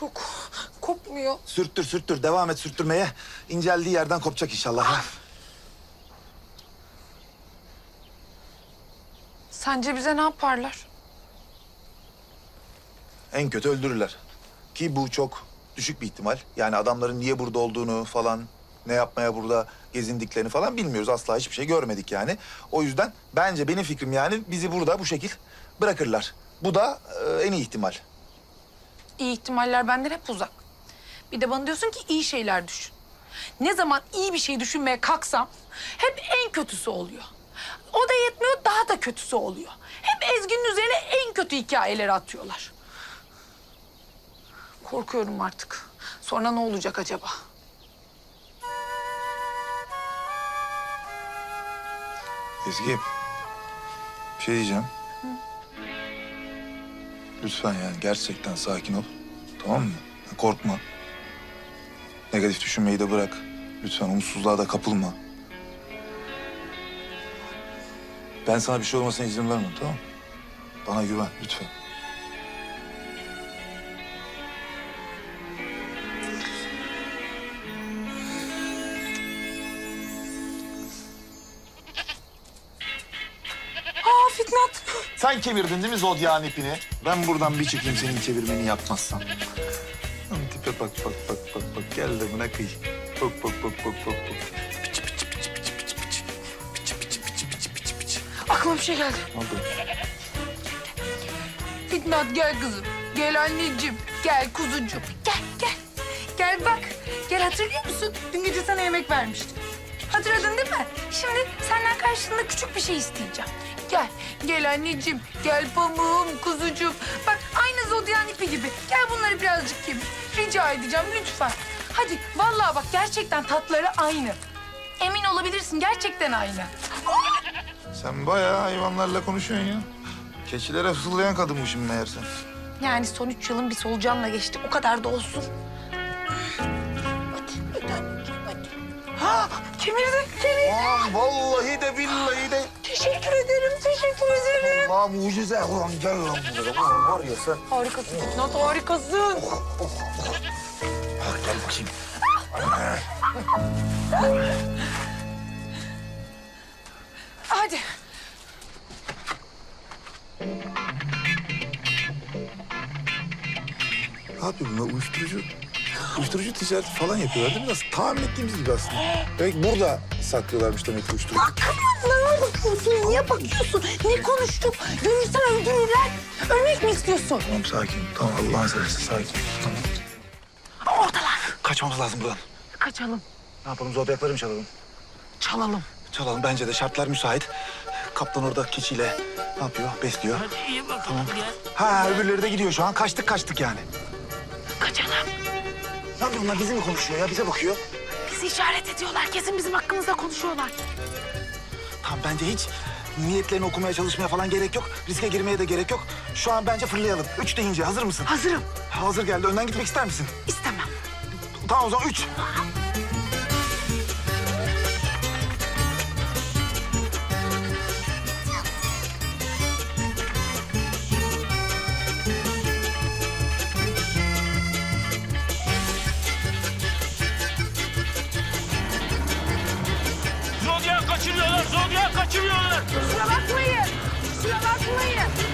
Yok. Kopmuyor. Sürttür sürttür devam et sürttürmeye. İnceldiği yerden kopacak inşallah. ya. Sence bize ne yaparlar? En kötü öldürürler. Ki bu çok düşük bir ihtimal. Yani adamların niye burada olduğunu falan, ne yapmaya burada gezindiklerini falan bilmiyoruz. Asla hiçbir şey görmedik yani. O yüzden bence benim fikrim yani bizi burada bu şekil bırakırlar. Bu da e, en iyi ihtimal. İyi ihtimaller benden hep uzak. Bir de bana diyorsun ki iyi şeyler düşün. Ne zaman iyi bir şey düşünmeye kalksam hep en kötüsü oluyor. O da yetmiyor daha da kötüsü oluyor. Hep Ezgi'nin üzerine en kötü hikayeleri atıyorlar. Korkuyorum artık. Sonra ne olacak acaba? Ezgi, bir şey diyeceğim. Lütfen yani gerçekten sakin ol. Tamam mı? Korkma. Negatif düşünmeyi de bırak. Lütfen umutsuzluğa da kapılma. Ben sana bir şey olmasına izin vermem tamam mı? Bana güven lütfen. Sen kemirdin değil mi zodyağın ipini? Ben buradan bir çıkayım senin çevirmeni yapmazsan. Lan tipe bak bak bak bak bak gel de buna kıy. Bak bak bak bak bak bak. Aklıma bir şey geldi. Ne oldu? Fitnat gel kızım. Gel anneciğim. Gel kuzucuğum. Gel gel. Gel bak. Gel hatırlıyor musun? Dün gece sana yemek vermiştim. Hatırladın değil mi? Şimdi senden karşılığında küçük bir şey isteyeceğim. Gel. Gel anneciğim. Gel pamuğum, kuzucuğum. Bak aynı zodyan ipi gibi. Gel bunları birazcık kemir. Rica edeceğim lütfen. Hadi vallahi bak gerçekten tatları aynı. Emin olabilirsin gerçekten aynı. Sen bayağı hayvanlarla konuşuyorsun ya. Keçilere fısıldayan kadınmışım meğerse. Yani son üç yılın bir solucanla geçti. O kadar da olsun. Hadi, hadi anneciğim, hadi. Ha, kemirdin, kemirdin. Aman vallahi de billahi de. Teşekkür ederim, teşekkür ederim. Allah mucize. Ulan gel lan buraya. Ulan var ya sen. Harikasın, Fitnat, harikasın. Bak gel bakayım. Hadi. Ne yapıyor bunlar? Uyuşturucu. Uyuşturucu ticareti falan yapıyorlar değil mi? Nasıl? Tahmin ettiğimiz gibi aslında. Demek burada saklıyorlarmış demek ki uyuşturucu. Bana bakıyorsun, niye bakıyorsun? Ne konuştuk? Görürsen öldürürler. Ölmek mi istiyorsun? Tamam sakin. Tamam Allah'ın seversen sakin. Tamam. Oradalar. Kaçmamız lazım buradan. Kaçalım, Ne yapalım? Zodyakları mı çalalım? çalalım. Çalalım. Bence de şartlar müsait. Kaptan orada keçiyle ne yapıyor? Besliyor. Hadi iyi bakalım gel. Ha öbürleri de gidiyor şu an. Kaçtık kaçtık yani. Kaçalım. Yapıyor onlar? Bizi mi konuşuyor ya? Bize bakıyor. Bizi işaret ediyorlar. Kesin bizim hakkımızda konuşuyorlar. Tamam bence hiç niyetlerini okumaya çalışmaya falan gerek yok. Riske girmeye de gerek yok. Şu an bence fırlayalım. Üç deyince hazır mısın? Hazırım. Hazır geldi. Önden gitmek ister misin? İstemem. Tamam o zaman üç. Kaçırıyorlar. Kusura bakmayın. Kusura bakmayın.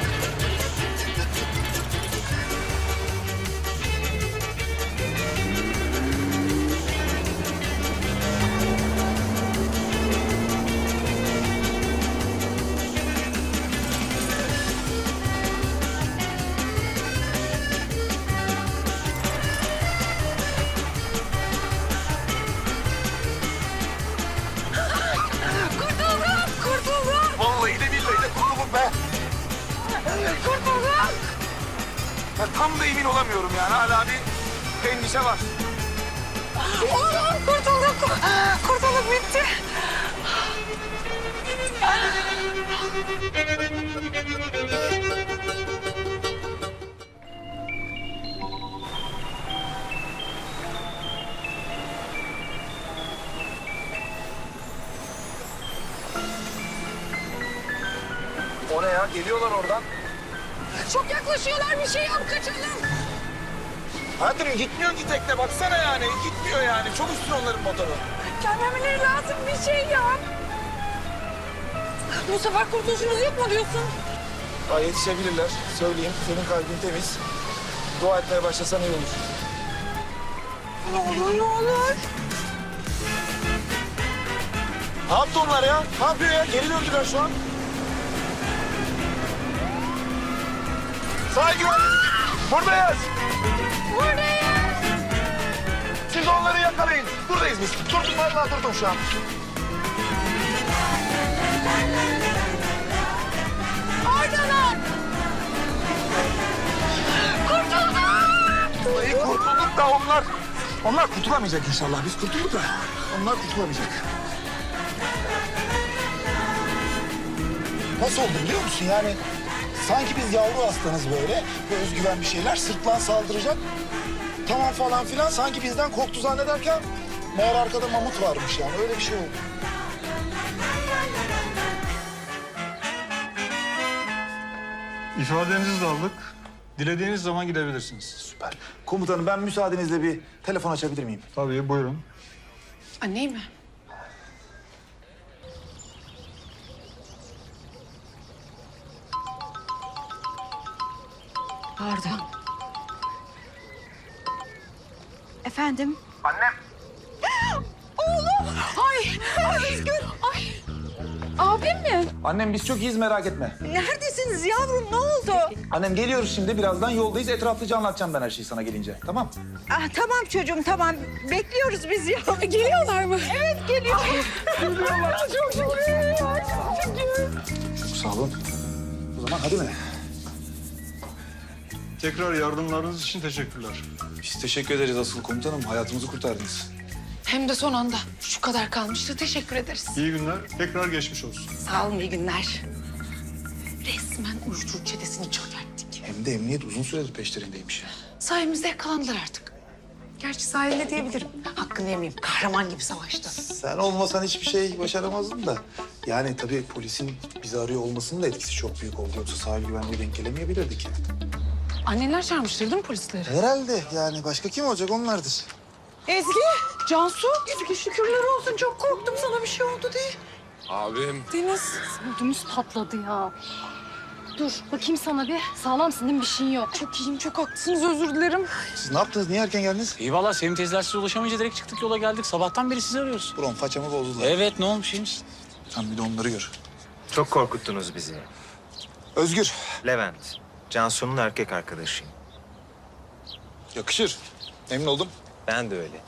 Kurtulduk. Ya tam da emin olamıyorum yani. Hala bir endişe var. Oğlum kurtulduk. Kurtulduk bitti. O ne ya? Geliyorlar oradan. Çok yaklaşıyorlar bir şey yap kaçalım. Hayatım gitmiyor ki tekne baksana yani. Gitmiyor yani. Çok üstün onların motoru. Gelmemeleri lazım bir şey ya. Bu sefer kurtuluşumuz yok mu diyorsun? Aa, yetişebilirler. Söyleyeyim senin kalbin temiz. Dua etmeye başlasan iyi olur. Ne olur ne olur. Ne yaptı onlar ya? Ne yapıyor ya? Geri döndüler şu an. Saygı! Buradayız! Buradayız. Siz onları yakalayın. Buradayız biz. Durdum vallahi durdum şu an. Oradalar. Kurtulduk. İyi kurtulduk da onlar. Onlar kurtulamayacak inşallah. Biz kurtulduk da onlar kurtulamayacak. Nasıl oldu biliyor musun? Yani sanki biz yavru aslanız böyle ve özgüven bir şeyler sırtlan saldıracak. Tamam falan filan sanki bizden korktu zannederken meğer arkada mamut varmış yani öyle bir şey oldu. İfadenizi de aldık. Dilediğiniz zaman gidebilirsiniz. Süper. Komutanım ben müsaadenizle bir telefon açabilir miyim? Tabii buyurun. Anneyi mi? Pardon. Efendim? Ay, ay Özgür. Ay. Abim mi? Annem biz çok iyiyiz merak etme. Neredesiniz yavrum? Ne oldu? Annem geliyoruz şimdi birazdan yoldayız. Etraflıca anlatacağım ben her şeyi sana gelince. Tamam? Ah, tamam çocuğum tamam. Bekliyoruz biz ya. Geliyorlar mı? Evet geliyor. Çok şükür. Çok sağ olun. O zaman hadi mi? Tekrar yardımlarınız için teşekkürler. Biz teşekkür ederiz asıl komutanım. Hayatımızı kurtardınız. Hem de son anda. Şu kadar kalmıştı. Teşekkür ederiz. İyi günler. Tekrar geçmiş olsun. Sağ olun, iyi günler. Resmen uyuşturucu çetesini çökerttik. Hem de emniyet uzun süredir peşlerindeymiş. Sayemizde yakalandılar artık. Gerçi sayende diyebilirim. Hakkını yemeyeyim. Kahraman gibi savaştı. Sen olmasan hiçbir şey başaramazdın da. Yani tabii polisin bizi arıyor olmasının da etkisi çok büyük oldu. Yoksa sahil güvenliği denk gelemeyebilirdik. Anneler çağırmıştır değil mi polisleri? Herhalde yani başka kim olacak onlardır. Ezgi, Cansu. Ezgi şükürler olsun. Çok korktum sana bir şey oldu diye. Abim. Deniz. Ödümüz patladı ya. Dur bakayım sana bir. Sağlamsın değil mi? Bir şeyin yok. Çok iyiyim, çok haklısınız. Özür dilerim. Siz ne yaptınız? Niye erken geldiniz? İyi valla Sevim teyzeler size ulaşamayınca direkt çıktık yola geldik. Sabahtan beri sizi arıyoruz. Bron façamı bozdular. Evet ne olmuş iyi misin? Sen bir de onları gör. Çok korkuttunuz bizi. Özgür. Levent. Cansu'nun erkek arkadaşıyım. Yakışır. Emin oldum. Ben de öyle.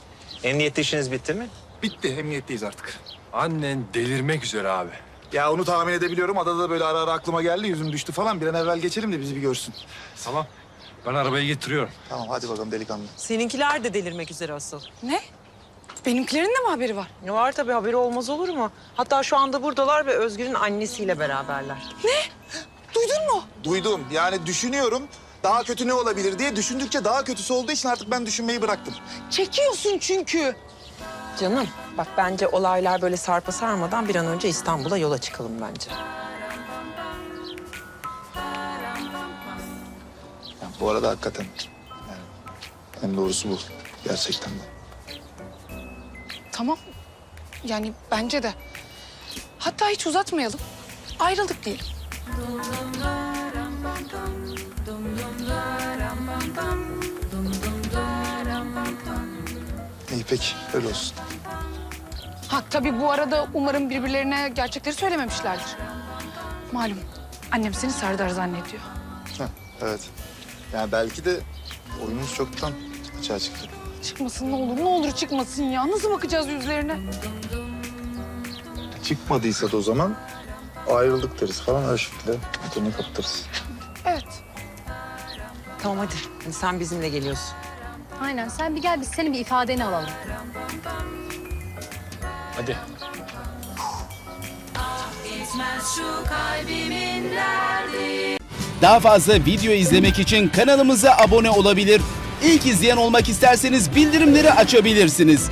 Emniyette işiniz bitti mi? Bitti. Emniyetteyiz artık. Annen delirmek üzere abi. Ya onu tahmin edebiliyorum. Adada da böyle ara ara aklıma geldi. Yüzüm düştü falan. Bir an evvel geçelim de bizi bir görsün. Tamam. Ben arabayı getiriyorum. Tamam hadi bakalım delikanlı. Seninkiler de delirmek üzere asıl. Ne? Benimkilerin de mi haberi var? Ne var tabii haberi olmaz olur mu? Hatta şu anda buradalar ve Özgür'ün annesiyle beraberler. Mu? Duydum. Yani düşünüyorum. Daha kötü ne olabilir diye düşündükçe daha kötüsü olduğu için artık ben düşünmeyi bıraktım. Çekiyorsun çünkü. Canım bak bence olaylar böyle sarpa sarmadan bir an önce İstanbul'a yola çıkalım bence. Yani bu arada hakikaten yani en doğrusu bu. Gerçekten de. Tamam. Yani bence de. Hatta hiç uzatmayalım. Ayrıldık diyelim. Peki öyle olsun. Ha tabii bu arada umarım birbirlerine gerçekleri söylememişlerdir. Malum annem seni Serdar zannediyor. Heh, evet. Yani belki de oyunumuz çoktan açığa çıktı. Çıkmasın ne olur ne olur çıkmasın ya. Nasıl bakacağız yüzlerine? Çıkmadıysa da o zaman ayrıldık deriz falan her şekilde motorunu kapatırız. Evet. Tamam hadi sen bizimle geliyorsun. Aynen sen bir gel biz senin bir ifadeni alalım. Hadi. Daha fazla video izlemek için kanalımıza abone olabilir. İlk izleyen olmak isterseniz bildirimleri açabilirsiniz.